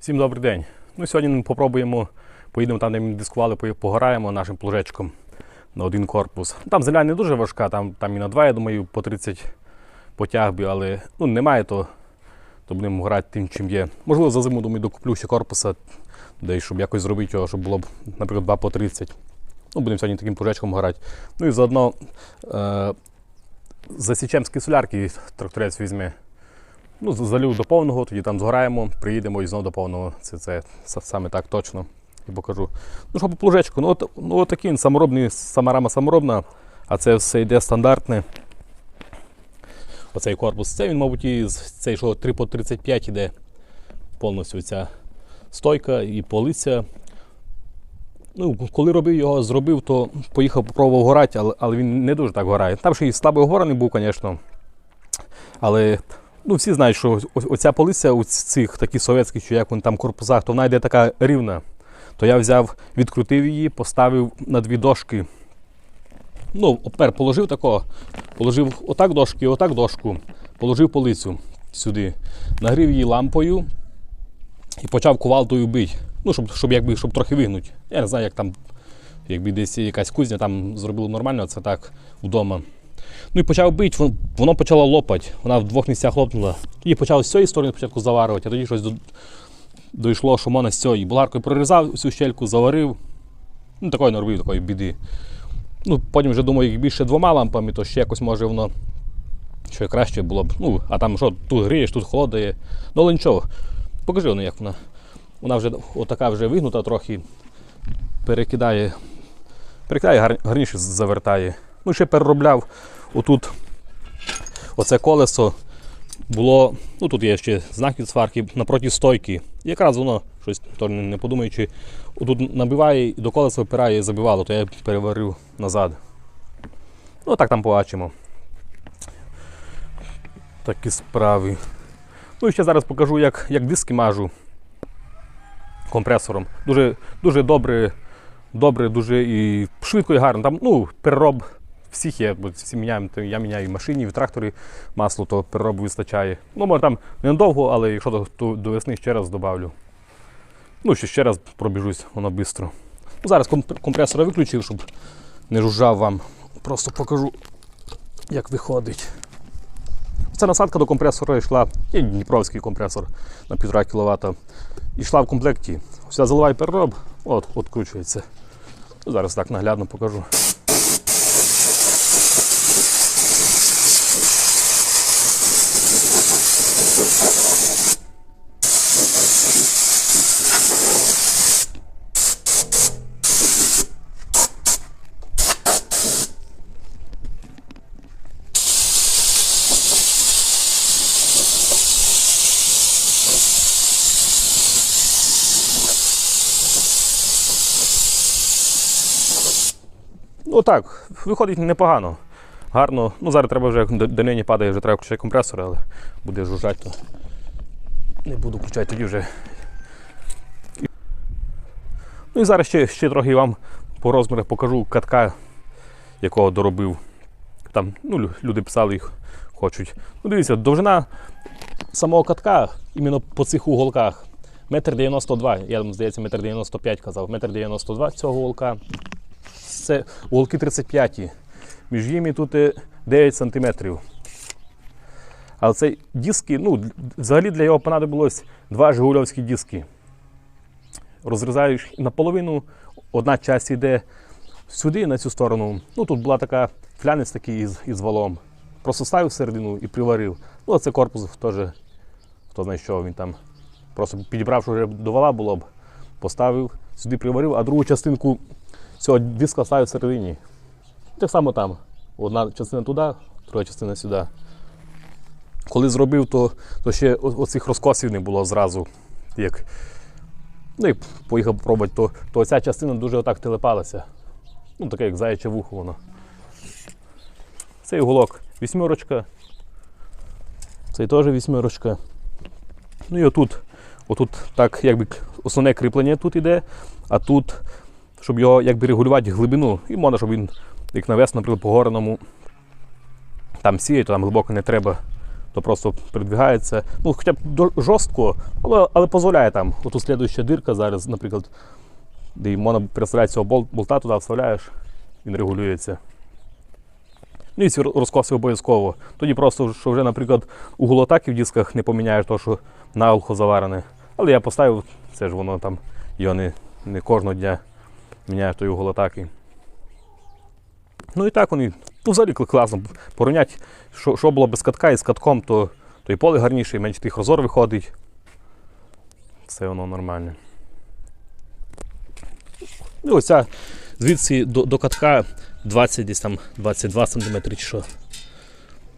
Всім добрий день. Ну, сьогодні ми попробуємо, поїдемо там, де ми дискували, погораємо нашим плужечком на один корпус. Там земля не дуже важка, там, там і на два, я думаю, по 30 потяг би, але ну, немає, то, то будемо грати тим, чим є. Можливо, за зиму думаю, докуплю ще корпуса, де щоб якось зробити його, щоб було наприклад, 2 по 30. Ну, будемо сьогодні таким плужечком грати. Ну і заодно е, засічемо з солярки тракторець візьме. Ну, залю до повного, тоді там згораємо, приїдемо і знову до повного. Це, це саме так точно. І покажу. Ну що по плужечку, ну, от, ну от такий він саморобний, сама рама саморобна, а це все йде стандартне. Оцей корпус. Це він, мабуть, і цей, що 3 по 35 іде повністю ця стойка і полиця. Ну, коли робив його, зробив, то поїхав попробував горати, але, але він не дуже так горає. Там ще і слабо гораний був, звісно. Але ну, всі знають, що оця полиця у цих таких совєтських, чи як вони там корпусах, то вона йде така рівна. То я взяв, відкрутив її, поставив на дві дошки. Ну, опер положив такого, положив отак дошки, отак дошку, положив полицю сюди, нагрів її лампою і почав кувалдою бити. Ну, щоб, щоб, якби, щоб трохи вигнути. Я не знаю, як там, якби десь якась кузня там зробила нормально, це так вдома. Ну і почав бити, воно почало лопати. Вона в двох місцях лопнула. Тоді почав з цієї сторони спочатку заварювати, а тоді щось дійшло, що можна з цієї. Булгаркою прорізав цю щельку, заварив. Ну, такої не робив, такої біди. Ну, потім вже думаю, як більше двома лампами, то ще якось може воно що краще було б. Ну, а там що, тут грієш, тут холодає. Ну, але нічого. Покажи воно, як вона. Вона вже отака вже вигнута трохи. Перекидає. Перекидає, гарніше завертає. Ну, ще переробляв отут оце колесо було, ну тут є ще знак від сварки напроти стойки. Якраз воно щось то не не подумаючи, отут набиває і до колеса випирає і забивало, то я переварив назад. Ну так там побачимо. Такі справи. Ну і ще зараз покажу, як, як диски мажу компресором. Дуже, дуже добре, добре, дуже і швидко і гарно. Там ну, перероб всіх є, бо всі міняємо, то я міняю і в машині, і в тракторі масло, то переробу вистачає. Ну, може там ненадовго, але якщо до, до, до весни ще раз добавлю. Ну, ще, ще раз пробіжусь, воно швидко. Ну, зараз комп- компресора виключив, щоб не жужжав вам. Просто покажу, як виходить. Ця насадка до компресора йшла, є Дніпровський компресор на 1,5 кВт. Йшла в комплекті. Ось я заливаю перероб, от, відкручується. Ну, Зараз так наглядно покажу. Ну так, виходить непогано. Гарно. Ну зараз треба вже, до, до нині падає, вже треба включати компресор, але буде жужжати, то не буду включати тоді вже. Ну і зараз ще, ще трохи вам по розмірах покажу катка, якого доробив. Там ну, люди писали їх хочуть. Ну дивіться, довжина самого катка іменно по цих уголках. Метр 92, я здається, метр 95 казав, метр 92 цього уголка це уголки 35. Між ними тут е, 9 см. Але цей диски, ну, взагалі для його понадобилось два жигульовські диски. Розрізаєш наполовину, одна часть йде сюди, на цю сторону. Ну, тут була така флянець такий із, із валом. Просто ставив всередину і приварив. Ну, а це корпус теж, хто знає, що він там. Просто підібрав, що вже до вала було б, поставив, сюди приварив, а другу частинку цього диска ставив всередині. Так само там. Одна частина туди, друга частина сюди. Коли зробив, то, то ще оцих розкосів не було зразу. Як... Ну і поїхав попробувати, то, то ця частина дуже отак телепалася. Ну, таке як заяче вухо воно. Цей уголок вісьмерочка. Цей теж вісьмерочка. Ну і отут, отут так якби основне кріплення тут іде, а тут щоб його якби регулювати глибину. І можна, щоб він, як навес, наприклад, по горному там сіє, то там глибоко не треба. то просто передвигається. Ну, хоча б жорстко, але, але дозволяє там. Отут слідуюча дирка зараз, наприклад, де можна переставляти цього бол- болта туди вставляєш, він регулюється. Ну і ці розкоси обов'язково. Тоді просто, що вже, наприклад, угол атаки в дисках не поміняєш, то що наглухо заварене. Але я поставив, це ж воно там, його не, не кожного дня міняєш той угол атаки. Ну і так вони, ну взагалі класно порівнять, що, що було без катка і з катком, то, то і поле гарніше, і менше тих розор виходить. Все воно нормальне. Ну, ось ця звідси до, до катка 20 десь там 22 см чи що.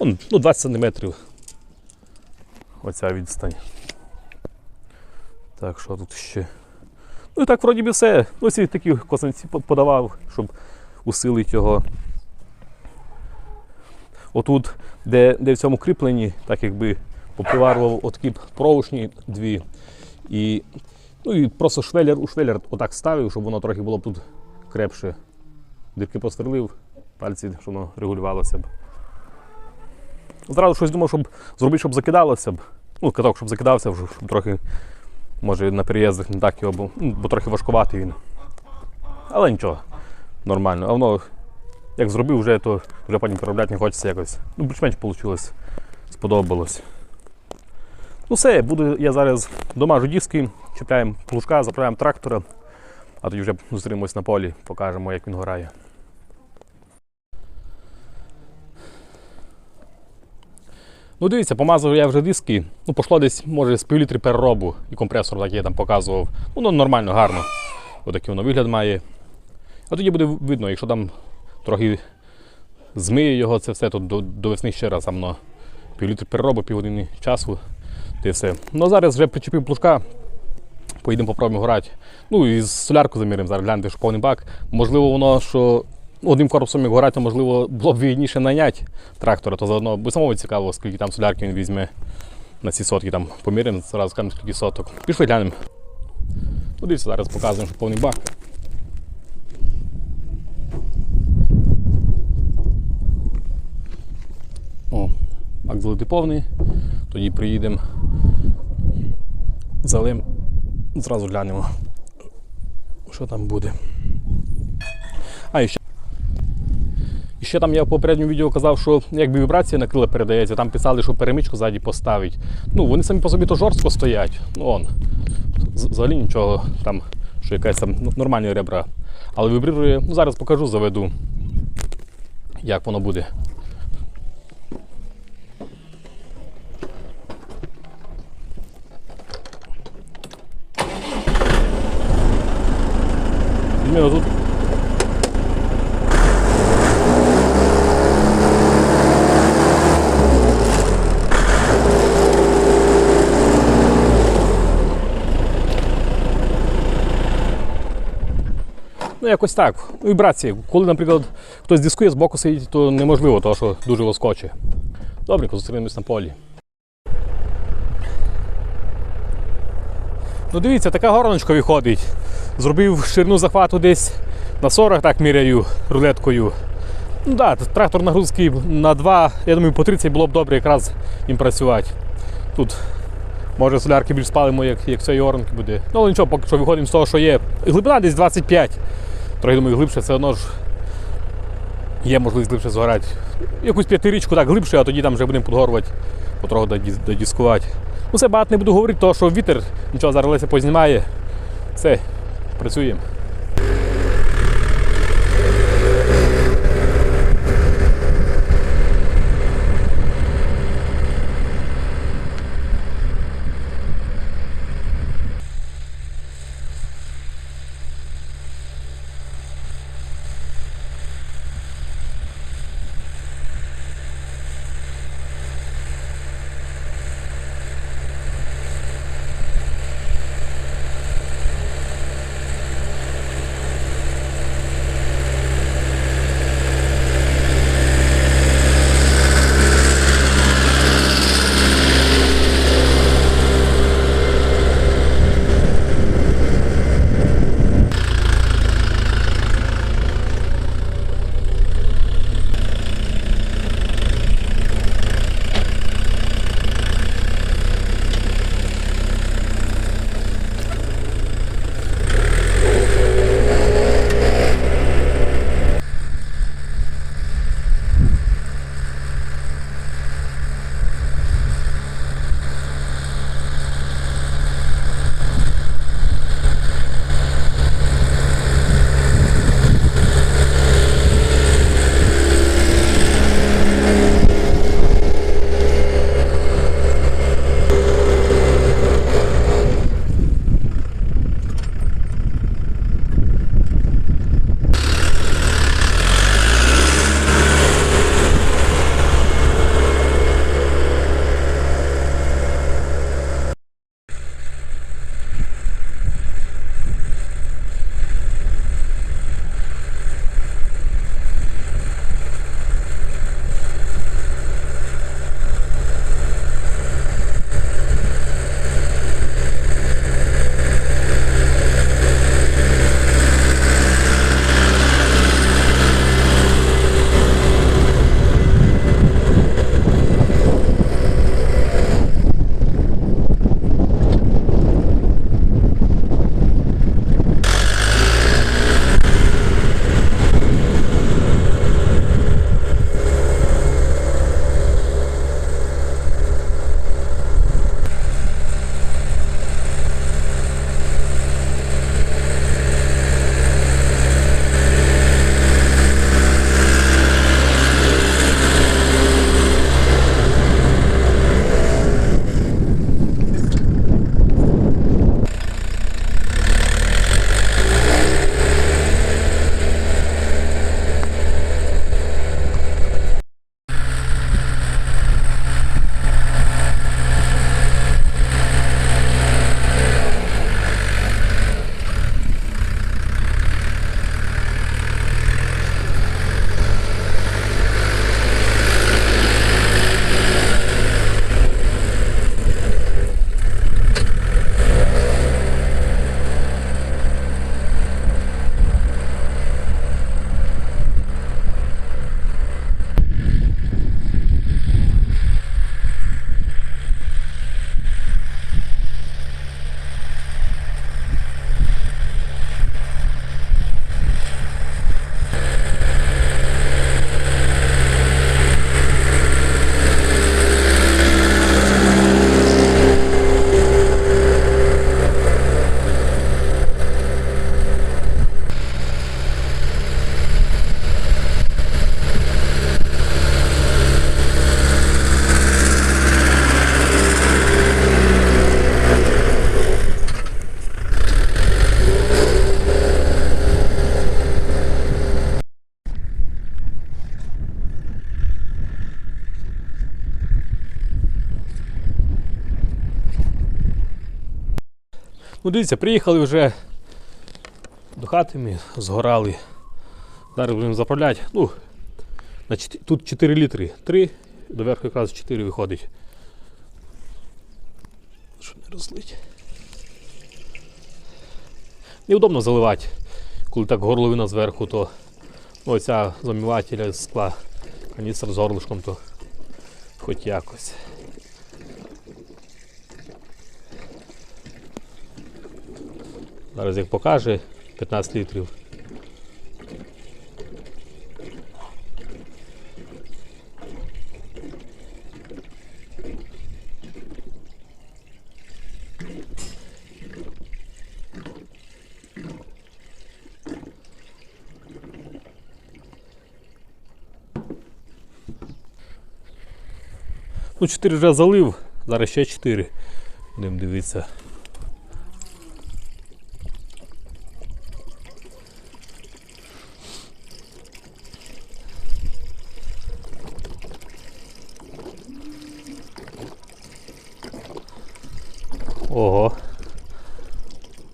Ну, 20 см. Оця відстань. Так, що тут ще? Ну і так, вроді би все. Ну, ці такі косинці по- подавав, щоб усилити його. Отут, де, де в цьому кріпленні, так якби поприварував отакі провушні дві. І, ну і просто швелер у швелер отак ставив, щоб воно трохи було б тут крепше. Дирки посверлив, пальці, щоб воно регулювалося б. Зразу щось думав, щоб зробити, щоб закидалося б. Ну, каток, щоб закидався, щоб трохи, може, на переїздах не так його, бо, ну, бо трохи важкуватий він. Але нічого, нормально. А воно, як зробив вже, то вже потім переробляти не хочеться якось. Ну, більш-менш вийшло. Сподобалось. Ну все, буду я зараз домажу диски, чіпляємо плужка, заправляємо трактора, а тоді вже зустрінемось на полі, покажемо, як він грає. Ну дивіться, помазав я вже диски. Ну, пішло десь, може, з півлітри переробу і компресор, так я там показував. Ну, ну, нормально, гарно. Отакий воно вигляд має. А тоді буде видно, якщо там трохи змиє його, це все, то до, до весни ще раз там ну, півлітри переробу, півгодини часу. Й все. Ну зараз вже причепив плужка. Поїдемо попробуємо грати. Ну і з солярку заміримо зараз, гляньте, що повний бак. Можливо, воно, що одним корпусом як грати, можливо було б вигідніше наняти трактора, то заодно, бо самому цікаво, скільки там солярки він візьме на ці сотки, там поміряємо, зразу скажемо, скільки соток. Пішли глянемо. Ну, дивіться, зараз показуємо, що повний бак. О, бак залити повний. Тоді приїдемо, залим, зразу глянемо, що там буде. А, і ще. Ще там я в попередньому відео казав, що якби вібрація на крила передається, там писали, що перемичку ззаді поставить. Ну, вони самі по собі то жорстко стоять. Ну, он. Взагалі нічого там, що якась там нормальні ребра. Але вібрирує, ну зараз покажу, заведу, як воно буде. Ну, якось так. Вібрації. Коли, наприклад, хтось дискує з боку сидить, то неможливо, тому що дуже лоскоче. Добренько, зустрінемось на полі. Ну дивіться, така гороночка виходить. Зробив ширину захвату десь на 40, так міряю рулеткою. Ну да, трактор нагрузки на 2, я думаю, по 30 було б добре якраз їм працювати. Тут може солярки більш спалимо, як, як цієї оранки буде. Ну але нічого, поки що виходимо з того, що є. Глибина десь 25. Трохи думаю, глибше все одно ж є можливість глибше згорати. Якусь п'ятирічку так глибше, а тоді там вже будемо підгорувати, потроху додіскувати. Ну це багато не буду говорити, тому що вітер, нічого зараз Леся познімає. Все, працюємо. Дивіться, приїхали вже до хати ми згорали. Зараз будемо заправляти. Ну, тут 4 літри. 3, доверху якраз 4 виходить. Щоб не розлить. Неудобно заливати. Коли так горловина зверху, то ну, оця замівателя скла, каністр з горлишком, то хоч якось. Зараз як покаже 15 літрів. Ну, 4 вже залив, зараз ще 4. Будемо дивитися.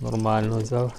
Нормально взяв.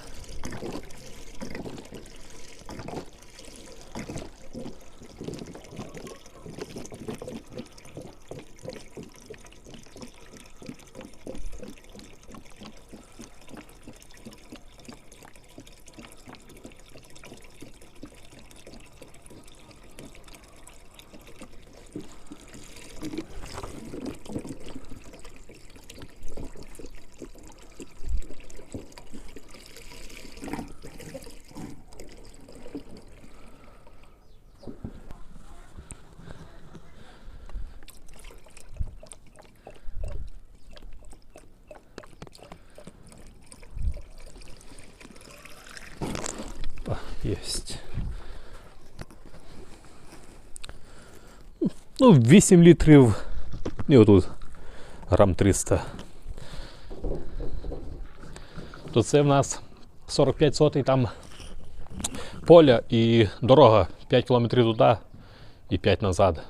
Ну, 8 літрів. І отут грам 300. То це в нас 45 сотий там поля і дорога 5 кілометрів туди і 5 назад.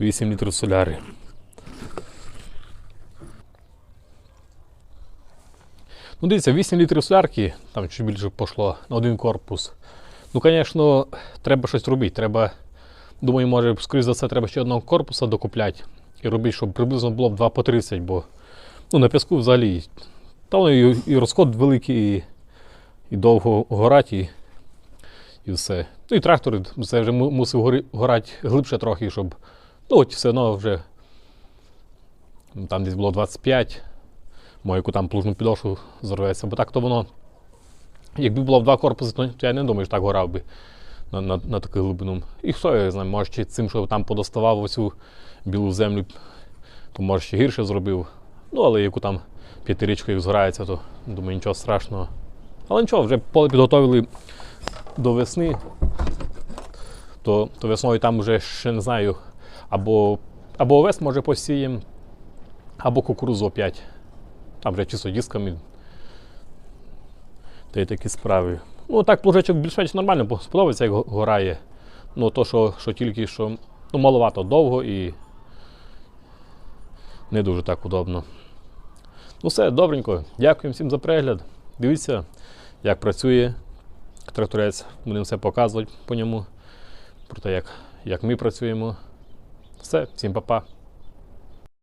8 літрів соляри. Ну, дивіться, 8 літрів солярки, там чуть більше пішло на один корпус. Ну, звісно, треба щось робити. Треба, думаю, може, скоріш за все, треба ще одного корпуса докупляти і робити, щоб приблизно було б 2 по 30, бо ну, на піску взагалі. Та воно і, і розход великий, і, і довго горать, і, і все. Ну і трактор це вже мусив горати глибше трохи, щоб. Ну, от все одно вже ну, там десь було 25 може, яку там плужну підошву зорветься. Бо так то воно, якби було в два корпуси, то я не думаю, що так горав би на, на, на таку глибину. І хто я знаю, може чи цим, що там подоставав оцю білу землю, то може ще гірше зробив. Ну, але яку там п'ятирічкою згорається, то думаю, нічого страшного. Але нічого, вже поле підготовили до весни, то, то весною там вже ще не знаю, або, або овес може посіємо, або кукурузу опять. Там вже чисто дисками. Та й такі справи. Ну, так плужечок більш-менш нормально бо сподобається, як горає. Ну, то, що, що тільки що ну, маловато довго і не дуже так удобно. Ну, все, добренько. Дякую всім за перегляд. Дивіться, як працює тракторець. Будемо все показувати по ньому. Про те, як, як ми працюємо. Все, всім па-па.